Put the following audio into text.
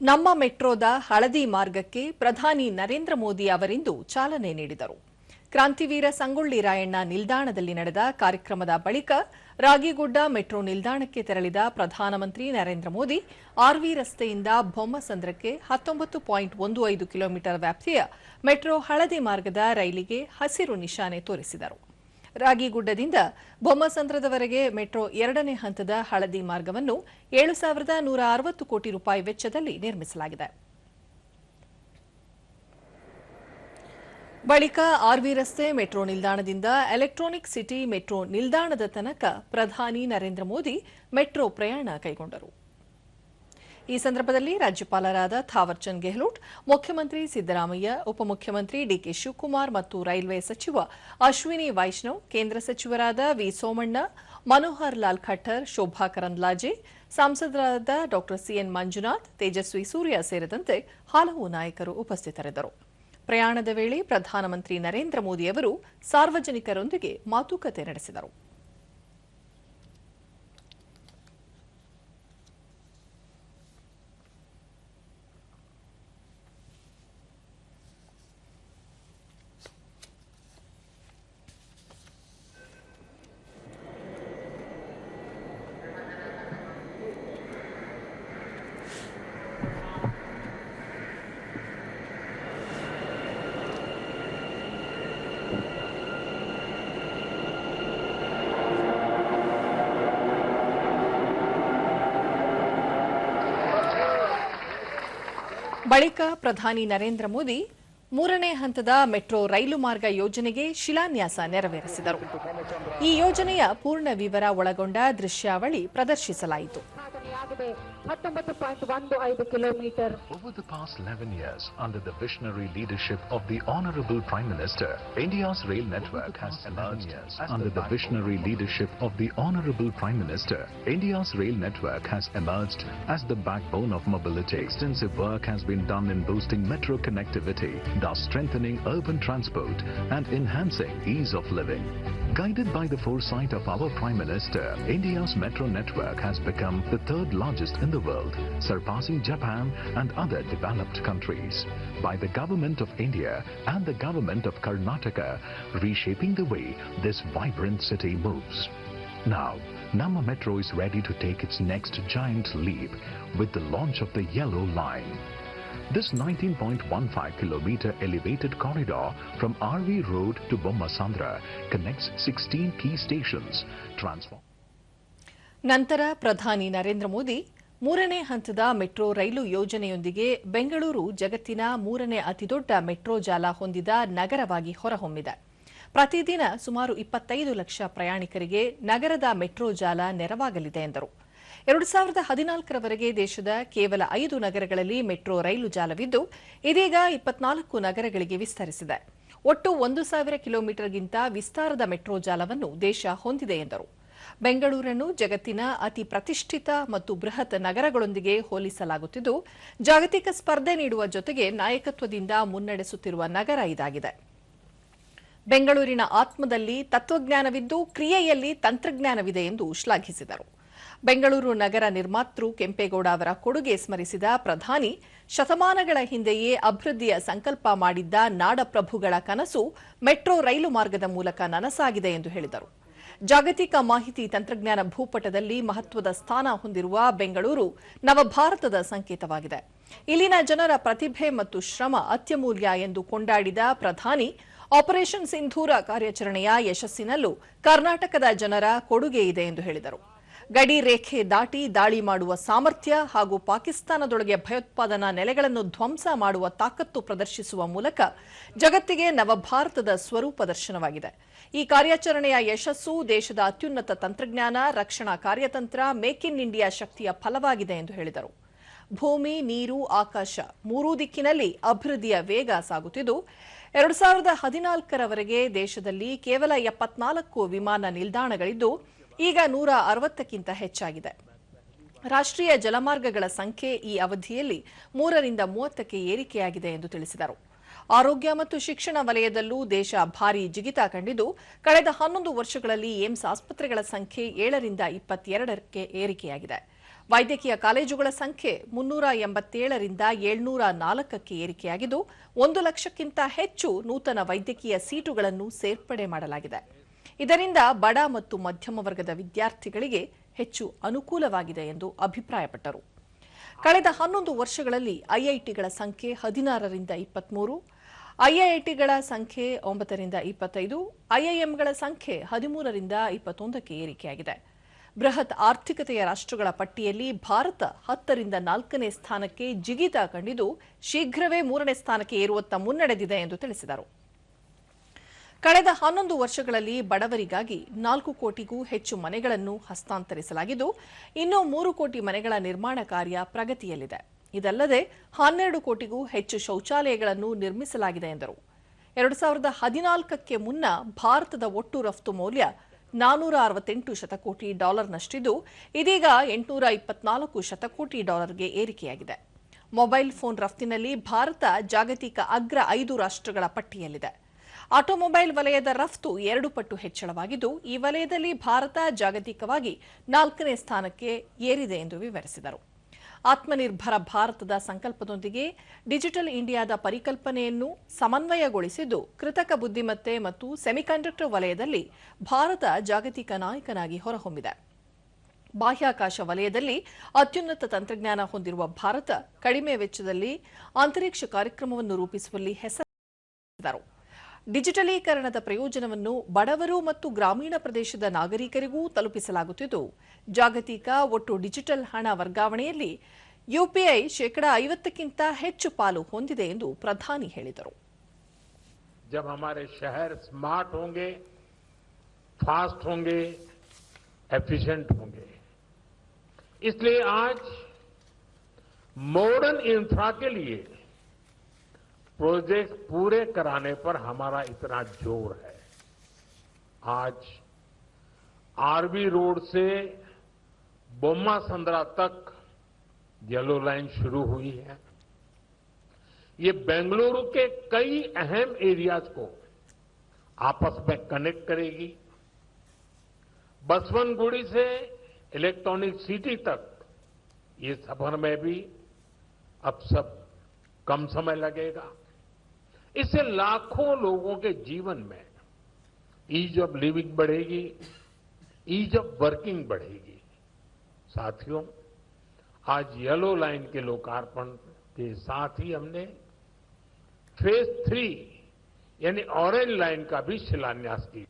ನಮ್ಮ ಮೆಟ್ರೋದ ಹಳದಿ ಮಾರ್ಗಕ್ಕೆ ಪ್ರಧಾನಿ ನರೇಂದ್ರ ಮೋದಿ ಅವರಿಂದು ಚಾಲನೆ ನೀಡಿದರು. ಕ್ರಾಂತಿವೀರ ಸಂಗೊಳ್ಳಿ ರಾಯಣ್ಣ ನಿಲ್ದಾಣದಲ್ಲಿ ನಡೆದ ಕಾರ್ಯಕ್ರಮದ ಬಳಿಕ ರಾಗಿಗುಡ್ಡ ಮೆಟ್ರೋ ನಿಲ್ದಾಣಕ್ಕೆ ತೆರಳಿದ ಪ್ರಧಾನಮಂತ್ರಿ ನರೇಂದ್ರ ಮೋದಿ, ಆರ್ವಿ ರಸ್ತೆಯಿಂದ ಬೊಮ್ಮಸಂದ್ರಕ್ಕೆ ಹತ್ತೊಂಬತ್ತು ಪಾಯಿಂಟ್ ಒಂದು ಐದು ಕಿಲೋಮೀಟರ್ ವ್ಯಾಪ್ತಿಯ ಮೆಟ್ರೋ ಹಳದಿ ಮಾರ್ಗದ ರೈಲಿಗೆ ಹಸಿರು ನಿಶಾನೆ ತೋರಿಸಿದರು. ರಾಗಿಗುಡ್ಡದಿಂದ ಬೊಮ್ಮಸಂದ್ರದವರೆಗೆ ಮೆಟ್ರೋ ಎರಡನೇ ಹಂತದ ಹಳದಿ ಮಾರ್ಗವನ್ನು ಏಳು ಸಾವಿರದ ನೂರ ಅರವತ್ತು ಕೋಟಿ ರೂಪಾಯಿ ವೆಚ್ಚದಲ್ಲಿ ನಿರ್ಮಿಸಲಾಗಿದೆ. ಬಳಿಕ ಆರ್ವಿ ರಸ್ತೆ ಮೆಟ್ರೋ ನಿಲ್ದಾಣದಿಂದ ಎಲೆಕ್ಟ್ರಾನಿಕ್ ಸಿಟಿ ಮೆಟ್ರೋ ನಿಲ್ದಾಣದ ತನಕ ಪ್ರಧಾನಿ ನರೇಂದ್ರ ಮೋದಿ ಮೆಟ್ರೋ ಪ್ರಯಾಣ ಕೈಗೊಂಡರು. ಈ ಸಂದರ್ಭದಲ್ಲಿ ರಾಜ್ಯಪಾಲರಾದ ಥಾವರ್ಚಂದ್ ಗೆಹ್ಲೋಟ್, ಮುಖ್ಯಮಂತ್ರಿ ಸಿದ್ದರಾಮಯ್ಯ, ಉಪಮುಖ್ಯಮಂತ್ರಿ ಡಿಕೆ ಶಿವಕುಮಾರ್ ಮತ್ತು ರೈಲ್ವೆ ಸಚಿವ ಅಶ್ವಿನಿ ವೈಷ್ಣವ್, ಕೇಂದ್ರ ಸಚಿವರಾದ ವಿ. ಸೋಮಣ್ಣ, ಮನೋಹರ್ ಲಾಲ್ ಖಟ್ಟರ್, ಶೋಭಾ ಕರಂದ್ಲಾಜೆ, ಸಂಸದರಾದ ಡಾ ಸಿಎನ್ ಮಂಜುನಾಥ್, ತೇಜಸ್ವಿ ಸೂರ್ಯ ಸೇರಿದಂತೆ ಹಲವು ನಾಯಕರು ಉಪಸ್ಥಿತರಿದ್ದರು. ಪ್ರಯಾಣದ ವೇಳೆ ಪ್ರಧಾನಮಂತ್ರಿ ನರೇಂದ್ರ ಮೋದಿ ಅವರು ಸಾರ್ವಜನಿಕರೊಂದಿಗೆ ಮಾತುಕತೆ ನಡೆಸಿದರು. ಬಳಿಕ ಪ್ರಧಾನಿ ನರೇಂದ್ರ ಮೋದಿ ಮೂರನೇ ಹಂತದ ಮೆಟ್ರೋ ರೈಲು ಮಾರ್ಗ ಯೋಜನೆಗೆ ಶಿಲಾನ್ಯಾಸ ನೆರವೇರಿಸಿದರು. ಈ ಯೋಜನೆಯ ಪೂರ್ಣ ವಿವರ ಒಳಗೊಂಡ ದೃಶ್ಯಾವಳಿ ಪ್ರದರ್ಶಿಸಲಾಯಿತು. ಸಾಧನೆಯಾಗಿದೆ ಹತ್ತೊಂಬತ್ತು ಪಾಯಿಂಟ್ ಒಂದು ಐದು kilometre Over the past 11 years, under the visionary leadership of the Honorable Prime Minister, India's rail network has emerged. Under the visionary leadership of the Honorable Prime Minister, India's rail network has emerged as the backbone of mobility. Extensive work has been done in boosting metro connectivity, thus strengthening urban transport and enhancing ease of living. Guided by the foresight of our Prime Minister, India's metro network has become the third largest in the world, surpassing Japan and other developed countries. By the Government of India and the Government of Karnataka, reshaping the way this vibrant city moves. Now, Nama Metro is ready to take its next giant leap with the launch of the Yellow Line. This 19.15 kilometer elevated corridor from RV Road to Bommasandra connects 16 key stations, transform ನಂತರ ಪ್ರಧಾನಿ ನರೇಂದ್ರ ಮೋದಿ ಮೂರನೇ ಹಂತದ metro ರೈಲು ಯೋಜನೆಯೊಂದಿಗೆ ಬೆಂಗಳೂರು ಜಗತ್ತಿನ ಮೂರನೇ ಅತಿದೊಡ್ಡ metro ಜಾಲ ಹೊಂದಿದ ನಗರವಾಗಿ ಹೊರಹೊಮ್ಮಿದೆ. ಪ್ರತಿದಿನ ಸುಮಾರು ಇಪ್ಪತ್ತೈದು ಲಕ್ಷ ಪ್ರಯಾಣಿಕರಿಗೆ ನಗರದ ಮೆಟ್ರೋ ಜಾಲ ನೆರವಾಗಲಿದೆ ಎಂದರು. ಎರಡು ಸಾವಿರದ ಹದಿನಾಲ್ಕರವರೆಗೆ ದೇಶದ ಕೇವಲ ಐದು ನಗರಗಳಲ್ಲಿ ಮೆಟ್ರೋ ರೈಲು ಜಾಲವಿದ್ದು, ಇದೀಗ ಇಪ್ಪತ್ನಾಲ್ಕು ನಗರಗಳಿಗೆ ವಿಸ್ತರಿಸಿದೆ. ಒಟ್ಟು ಒಂದು ಸಾವಿರ ಕಿಲೋಮೀಟರ್ಗಿಂತ ವಿಸ್ತಾರದ ಮೆಟ್ರೋ ಜಾಲವನ್ನು ದೇಶ ಹೊಂದಿದೆ ಎಂದರು. ಬೆಂಗಳೂರನ್ನು ಜಗತ್ತಿನ ಅತಿ ಪ್ರತಿಷ್ಠಿತ ಮತ್ತು ಬೃಹತ್ ನಗರಗಳೊಂದಿಗೆ ಹೋಲಿಸಲಾಗುತ್ತಿದ್ದು, ಜಾಗತಿಕ ಸ್ಪರ್ಧೆ ನೀಡುವ ಜೊತೆಗೆ ನಾಯಕತ್ವದಿಂದ ಮುನ್ನಡೆಸುತ್ತಿರುವ ನಗರ ಇದಾಗಿದೆ. ಬೆಂಗಳೂರಿನ ಆತ್ಮದಲ್ಲಿ ತತ್ವಜ್ಞಾನವಿದ್ದು, ಕ್ರಿಯೆಯಲ್ಲಿ ತಂತ್ರಜ್ಞಾನವಿದೆ ಎಂದು ಶ್ಲಾಘಿಸಿದರು. ಬೆಂಗಳೂರು ನಗರ ನಿರ್ಮಾತೃ ಕೆಂಪೇಗೌಡ ಅವರ ಕೊಡುಗೆ ಸ್ಮರಿಸಿದ ಪ್ರಧಾನಿ, ಶತಮಾನಗಳ ಹಿಂದೆಯೇ ಅಭಿವೃದ್ಧಿಯ ಸಂಕಲ್ಪ ಮಾಡಿದ್ದ ನಾಡಪ್ರಭುಗಳ ಕನಸು ಮೆಟ್ರೋ ರೈಲು ಮಾರ್ಗದ ಮೂಲಕ ನನಸಾಗಿದೆ ಎಂದು ಹೇಳಿದರು. ಜಾಗತಿಕ ಮಾಹಿತಿ ತಂತ್ರಜ್ಞಾನ ಭೂಪಟದಲ್ಲಿ ಮಹತ್ವದ ಸ್ಥಾನ ಹೊಂದಿರುವ ಬೆಂಗಳೂರು ನವಭಾರತದ ಸಂಕೇತವಾಗಿದೆ. ಇಲ್ಲಿನ ಜನರ ಪ್ರತಿಭೆ ಮತ್ತು ಶ್ರಮ ಅತ್ಯಮೂಲ್ಯ ಎಂದು ಕೊಂಡಾಡಿದ ಪ್ರಧಾನಿ, ಆಪರೇಷನ್ ಸಿಂಧೂರ ಕಾರ್ಯಾಚರಣೆಯ ಯಶಸ್ಸಿನಲ್ಲೂ ಕರ್ನಾಟಕದ ಜನರ ಕೊಡುಗೆ ಇದೆ ಎಂದು ಹೇಳಿದರು. ಗಡಿ ರೇಖೆ ದಾಟಿ ದಾಳಿ ಮಾಡುವ ಸಾಮರ್ಥ್ಯ ಹಾಗೂ ಪಾಕಿಸ್ತಾನದೊಳಗೆ ಭಯೋತ್ಪಾದನಾ ನೆಲೆಗಳನ್ನು ಧ್ವಂಸ ಮಾಡುವ ತಾಕತ್ತು ಪ್ರದರ್ಶಿಸುವ ಮೂಲಕ ಜಗತ್ತಿಗೆ ನವಭಾರತದ ಸ್ವರೂಪ ದರ್ಶನವಾಗಿದೆ. ಈ ಕಾರ್ಯಾಚರಣೆಯ ಯಶಸ್ಸು ದೇಶದ ಅತ್ಯುನ್ನತ ತಂತ್ರಜ್ಞಾನ, ರಕ್ಷಣಾ ಕಾರ್ಯತಂತ್ರ, ಮೇಕ್ ಇನ್ ಇಂಡಿಯಾ ಶಕ್ತಿಯ ಫಲವಾಗಿದೆ ಎಂದು ಹೇಳಿದರು. ಭೂಮಿ, ನೀರು, ಆಕಾಶ ಮೂರೂ ದಿಕ್ಕಿನಲ್ಲಿ ಅಭಿವೃದ್ಧಿಯ ವೇಗ ಸಾಗುತ್ತಿದ್ದು, ಎರಡು ಸಾವಿರದ ಹದಿನಾಲ್ಕರವರೆಗೆ ದೇಶದಲ್ಲಿ ಕೇವಲ ಎಪ್ಪತ್ನಾಲ್ಕು ವಿಮಾನ ನಿಲ್ದಾಣಗಳಿದ್ದು ಈಗ ನೂರ ಅರವತ್ತಕ್ಕಿಂತ ಹೆಚ್ಚಾಗಿದೆ. ರಾಷ್ಟ್ರೀಯ ಜಲಮಾರ್ಗಗಳ ಸಂಖ್ಯೆ ಈ ಅವಧಿಯಲ್ಲಿ ಮೂರರಿಂದ ಮೂವತ್ತಕ್ಕೆ ಏರಿಕೆಯಾಗಿದೆ ಎಂದು ತಿಳಿಸಿದರು. ಆರೋಗ್ಯ ಮತ್ತು ಶಿಕ್ಷಣ ವಲಯದಲ್ಲೂ ದೇಶ ಭಾರೀ ಜಿಗಿತ ಕಂಡಿದ್ದು, ಕಳೆದ ಹನ್ನೊಂದು ವರ್ಷಗಳಲ್ಲಿ ಏಮ್ಸ್ ಆಸ್ಪತ್ರೆಗಳ ಸಂಖ್ಯೆ ಏಳರಿಂದ ಇಪ್ಪತ್ತೆರಡಕ್ಕೆ ಏರಿಕೆಯಾಗಿದೆ. ವೈದ್ಯಕೀಯ ಕಾಲೇಜುಗಳ ಸಂಖ್ಯೆ ಮುನ್ನೂರ ಎಂಬತ್ತೇಳರಿಂದ ಏಳ್ನೂರ ನಾಲ್ಕಕ್ಕೆ ಏರಿಕೆಯಾಗಿದ್ದು, ಒಂದು ಲಕ್ಷಕ್ಕಿಂತ ಹೆಚ್ಚು ನೂತನ ವೈದ್ಯಕೀಯ ಸೀಟುಗಳನ್ನು ಸೇರ್ಪಡೆ ಮಾಡಲಾಗಿದೆ. ಇದರಿಂದ ಬಡ ಮತ್ತು ಮಧ್ಯಮ ವರ್ಗದ ವಿದ್ಯಾರ್ಥಿಗಳಿಗೆ ಹೆಚ್ಚು ಅನುಕೂಲವಾಗಿದೆ ಎಂದು ಅಭಿಪ್ರಾಯಪಟ್ಟರು. ಕಳೆದ ಹನ್ನೊಂದು ವರ್ಷಗಳಲ್ಲಿ ಐಐಟಿಗಳ ಸಂಖ್ಯೆ ಹದಿನಾರರಿಂದ ಇಪ್ಪತ್ಮೂರು, ಐಐಟಿಗಳ ಸಂಖ್ಯೆ ಒಂಬತ್ತರಿಂದ ಇಪ್ಪತ್ತೈದು, ಐಐಎಂಗಳ ಸಂಖ್ಯೆ ಹದಿಮೂರರಿಂದ ಇಪ್ಪತ್ತೊಂದಕ್ಕೆ ಏರಿಕೆಯಾಗಿದೆ. ಬೃಹತ್ ಆರ್ಥಿಕತೆಯ ರಾಷ್ಟ್ರಗಳ ಪಟ್ಟಿಯಲ್ಲಿ ಭಾರತ ಹತ್ತರಿಂದ ನಾಲ್ಕನೇ ಸ್ಥಾನಕ್ಕೆ ಜಿಗಿತ ಕಂಡಿದ್ದು ಶೀಘ್ರವೇ ಮೂರನೇ ಸ್ಥಾನಕ್ಕೆ ಏರುವತ್ತ ಮುನ್ನಡೆದಿದೆ ಎಂದು ತಿಳಿಸಿದರು. ಕಳೆದ ಹನ್ನೊಂದು ವರ್ಷಗಳಲ್ಲಿ ಬಡವರಿಗಾಗಿ ನಾಲ್ಕು ಕೋಟಿಗೂ ಹೆಚ್ಚು ಮನೆಗಳನ್ನು ಹಸ್ತಾಂತರಿಸಲಾಗಿದ್ದು, ಇನ್ನೂ ಮೂರು ಕೋಟಿ ಮನೆಗಳ ನಿರ್ಮಾಣ ಕಾರ್ಯ ಪ್ರಗತಿಯಲ್ಲಿದೆ. ಇದಲ್ಲದೆ ಹನ್ನೆರಡು ಕೋಟಿಗೂ ಹೆಚ್ಚು ಶೌಚಾಲಯಗಳನ್ನು ನಿರ್ಮಿಸಲಾಗಿದೆ ಎಂದರು. ಎರಡು ಸಾವಿರದ ಹದಿನಾಲ್ಕಕ್ಕೆ ಮುನ್ನ ಭಾರತದ ಒಟ್ಟು ರಫ್ತು ಮೌಲ್ಯ ನಾನೂರ ಅರವತ್ತೆಂಟು ಶತಕೋಟಿ ಡಾಲರ್ನಷ್ಟಿದ್ದು, ಇದೀಗ ಎಂಟುನೂರ ಇಪ್ಪತ್ನಾಲ್ಕು ಶತಕೋಟಿ ಡಾಲರ್ಗೆ ಏರಿಕೆಯಾಗಿದೆ. ಮೊಬೈಲ್ ಫೋನ್ ರಫ್ತಿನಲ್ಲಿ ಭಾರತ ಜಾಗತಿಕ ಅಗ್ರ ಐದು ರಾಷ್ಟ್ರಗಳ ಪಟ್ಟಿಯಲ್ಲಿದೆ. ಆಟೋಮೊಬೈಲ್ ವಲಯದ ರಫ್ತು ಎರಡು ಪಟ್ಟು ಹೆಚ್ಚಳವಾಗಿದ್ದು, ಈ ವಲಯದಲ್ಲಿ ಭಾರತ ಜಾಗತಿಕವಾಗಿ ನಾಲ್ಕನೇ ಸ್ಥಾನಕ್ಕೆ ಏರಿದೆ ಎಂದು ವಿವರಿಸಿದರು. ಆತ್ಮನಿರ್ಭರ ಭಾರತದ ಸಂಕಲ್ಪದೊಂದಿಗೆ ಡಿಜಿಟಲ್ ಇಂಡಿಯಾದ ಪರಿಕಲ್ಪನೆಯನ್ನು ಸಮನ್ವಯಗೊಳಿಸಿದ್ದು, ಕೃತಕ ಬುದ್ಧಿಮತ್ತೆ ಮತ್ತು ಸೆಮಿಕಂಡಕ್ಟರ್ ವಲಯದಲ್ಲಿ ಭಾರತ ಜಾಗತಿಕ ನಾಯಕನಾಗಿ ಹೊರಹೊಮ್ಮಿದೆ. ಬಾಹ್ಯಾಕಾಶ ವಲಯದಲ್ಲಿ ಅತ್ಯುನ್ನತ ತಂತ್ರಜ್ಞಾನ ಹೊಂದಿರುವ ಭಾರತ ಕಡಿಮೆ ವೆಚ್ಚದಲ್ಲಿ ಅಂತರಿಕ್ಷ ಕಾರ್ಯಕ್ರಮವನ್ನು ರೂಪಿಸುವಲ್ಲಿ ಹೆಸರು ಡಿಜಿಟಲೀಕರಣದ ಪ್ರಯೋಜನವನ್ನು ಬಡವರು ಮತ್ತು ಗ್ರಾಮೀಣ ಪ್ರದೇಶದ ನಾಗರಿಕರಿಗೂ ತಲುಪಿಸಲಾಗುತ್ತಿದ್ದು ಜಾಗತಿಕ ಒಟ್ಟು ಡಿಜಿಟಲ್ ಹಣ ವರ್ಗಾವಣೆಯಲ್ಲಿ ಯುಪಿಐ ಶೇಕಡಾ ಐವತ್ತಕ್ಕಿಂತ ಹೆಚ್ಚು ಪಾಲು ಹೊಂದಿದೆ ಎಂದು ಪ್ರಧಾನಿ ಹೇಳಿದರು जब हमारे शहर स्मार्ट होंगे फास्ट होंगे एफिशिएंट होंगे इसलिए आज मॉडर्न इंफ्रा के लिए प्रोजेक्ट पूरे कराने पर हमारा इतना ज़ोर है। आज आरबी रोड से बोम्मा संद्रा तक येलो लाइन शुरू हुई है। ये बेंगलुरु के कई अहम एरियाज़ को आपस में कनेक्ट करेगी। बसवनगुड़ी से इलेक्ट्रॉनिक सिटी तक ये सफ़र में भी अब सब कम समय लगेगा। इससे लाखों लोगों के जीवन में, ईज ऑफ़ लिविंग बढ़ेगी, ईज ऑफ़ वर्किंग बढ़ेगी। साथियों, आज येलो लाइन के लोकार्पण के साथ ही हमने फ़ेज़ थ्री, यानी ऑरेंज लाइन का भी शिलान्यास किया।